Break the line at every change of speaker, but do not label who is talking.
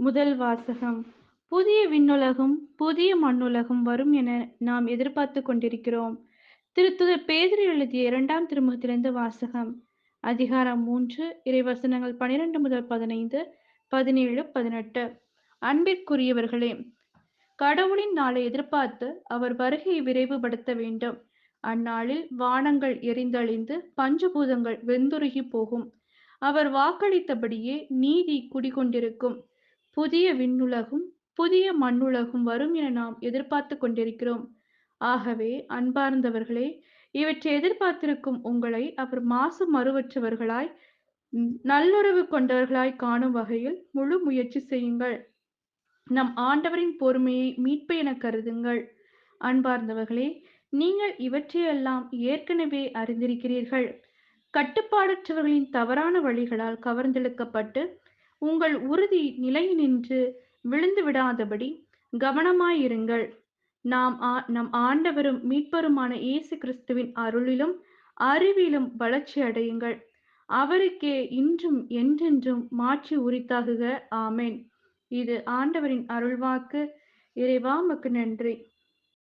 முதல் வாசகம். புதிய விண்ணுலகம் புதிய மண்ணுலகம் வரும் என நாம் எதிர்பார்த்து கொண்டிருக்கிறோம். திருத்துதர் பேதர் எழுதிய இரண்டாம் திருமுகத்திலிருந்து வாசகம். அதிகாரம் மூன்று இறைவசனங்கள் பனிரெண்டு முதல் பதினைந்து பதினேழு பதினெட்டு. அன்பிற்குரியவர்களே கடவுளின் நாளை எதிர்பார்த்து அவர் வருகையை விரைவுபடுத்த வேண்டும். அந்நாளில் வானங்கள் எரிந்தழிந்து பஞ்சபூதங்கள் வெந்துருகி போகும். அவர் வாக்களித்தபடியே நீதி குடிகொண்டிருக்கும். புதிய விண்ணுலகும் புதிய மண்ணுலகும் வரும் என நாம் எதிர்பார்த்து கொண்டிருக்கிறோம். ஆகவே அன்பார்ந்தவர்களே இவற்றை எதிர்பார்த்திருக்கும் உங்களை அவர் மாசு மறுவற்றவர்களாய் நல்லுறவு கொண்டவர்களாய் காணும் வகையில் முழு முயற்சி செய்யுங்கள். நம் ஆண்டவரின் பொறுமையை மீட்பு என கருதுங்கள். அன்பார்ந்தவர்களே நீங்கள் இவற்றையெல்லாம் ஏற்கனவே அறிந்திருக்கிறீர்கள். கட்டுப்பாடற்றவர்களின் தவறான வழிகளால் கவர்ந்தெழுக்கப்பட்டு உங்கள் உறுதி நிலை நின்று விழுந்து விடாதபடி கவனமாயிருங்கள். நாம் நம் ஆண்டவரும் மீட்பருமான இயேசு கிறிஸ்துவின் அருளிலும் அறிவிலும் வளர்ச்சி அடையுங்கள். அவருக்கே இன்றும் என்றென்றும் மாற்றி உரித்தாகுக. ஆமேன். இது ஆண்டவரின் அருள்வாக்கு. இறைவாமக்கு நன்றி.